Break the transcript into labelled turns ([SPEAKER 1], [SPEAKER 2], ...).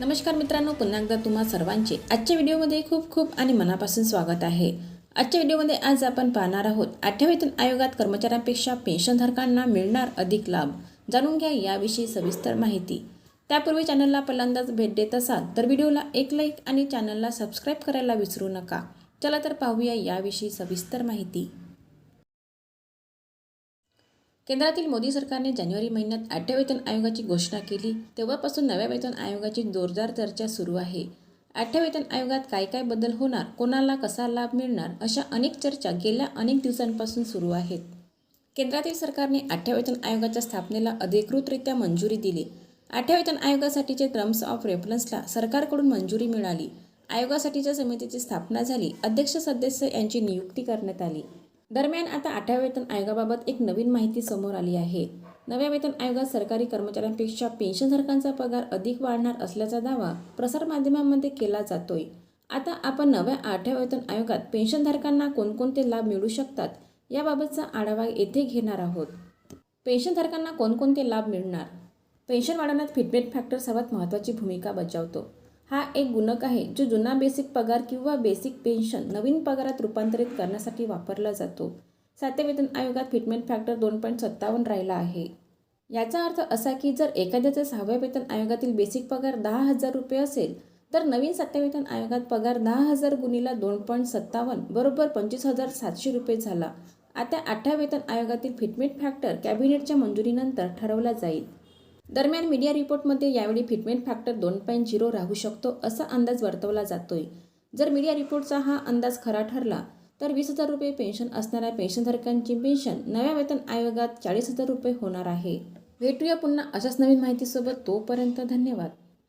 [SPEAKER 1] नमस्कार मित्रांनो पुन्हा एकदा तुम्हा सर्वांचे आजच्या व्हिडिओमध्ये खूप खूप आणि मनापासून स्वागत आहे. आजच्या व्हिडिओमध्ये आज आपण पाहणार आहोत आठव्या वेतन आयोगात कर्मचाऱ्यांपेक्षा पेन्शनधारकांना मिळणार अधिक लाभ. जाणून घ्या याविषयी सविस्तर माहिती. त्यापूर्वी चॅनलला पहिल्यांदाच भेट देत असाल तर व्हिडिओला एक लाईक आणि चॅनलला सबस्क्राईब करायला विसरू नका. चला तर पाहूया याविषयी सविस्तर माहिती. केंद्रातील मोदी सरकारने जानेवारी महिन्यात आठव्या वेतन आयोगाची घोषणा केली. तेव्हापासून नव्या वेतन आयोगाची जोरदार चर्चा सुरू आहे. आठव्या वेतन आयोगात काय काय बदल होणार कोणाला कसा लाभ मिळणार अशा अनेक चर्चा गेल्या अनेक दिवसांपासून सुरू आहेत. केंद्रातील सरकारने आठव्या वेतन आयोगाच्या स्थापनेला अधिकृतरित्या मंजुरी दिली. आठव्या वेतन आयोगासाठीचे टर्म्स ऑफ रेफरन्सला सरकारकडून मंजुरी मिळाली. आयोगासाठीच्या समितीची स्थापना झाली. अध्यक्ष सदस्य यांची नियुक्ती करण्यात आली. दरम्यान आता आठव्या वेतन आयोगाबाबत एक नवीन माहिती समोर आली आहे. नव्या वेतन आयोगात सरकारी कर्मचाऱ्यांपेक्षा पेन्शनधारकांचा पगार अधिक वाढणार असल्याचा दावा प्रसारमाध्यमांमध्ये केला जातोय. आता आपण नव्या आठव्या वेतन आयोगात पेन्शनधारकांना कोणकोणते लाभ मिळू शकतात याबाबतचा आढावा येथे घेणार आहोत. पेन्शनधारकांना कोणकोणते लाभ मिळणार? पेन्शन वाढवण्यात फिटमेट फॅक्टर सर्वात महत्त्वाची भूमिका बजावतो. हा एक गुणक आहे जो जुना बेसिक पगार किंवा बेसिक पेन्शन नवीन पगारात रूपांतरित करण्यासाठी वापरला जातो. सातव्या वेतन आयोगात फिटमेंट फॅक्टर दोन पॉईंट सत्तावन्न राहिला आहे. याचा अर्थ असा की जर एखाद्याचा सहाव्या वेतन आयोगातील बेसिक पगार दहा हजार रुपये असेल तर नवीन सातव्या वेतन आयोगात पगार दहा हजार गुणीला दोन पॉईंट सत्तावन्न बरोबर पंचवीस हजार सातशे रुपये झाला. आता आठव्या वेतन आयोगातील फिटमेंट फॅक्टर कॅबिनेटच्या मंजुरीनंतर ठरवला जाईल. दरम्यान मीडिया रिपोर्टमध्ये यावेळी फिटमेंट फॅक्टर दोन पॉईंट झिरो राहू शकतो असा अंदाज वर्तवला जातोय. जर मीडिया रिपोर्टचा हा अंदाज खरा ठरला तर वीस हजार रुपये पेन्शन असणाऱ्या पेन्शनधारकांची पेन्शन नव्या वेतन आयोगात चाळीस हजार रुपये होणार आहे. भेटूया पुन्हा अशाच नवीन माहितीसोबत तोपर्यंत धन्यवाद.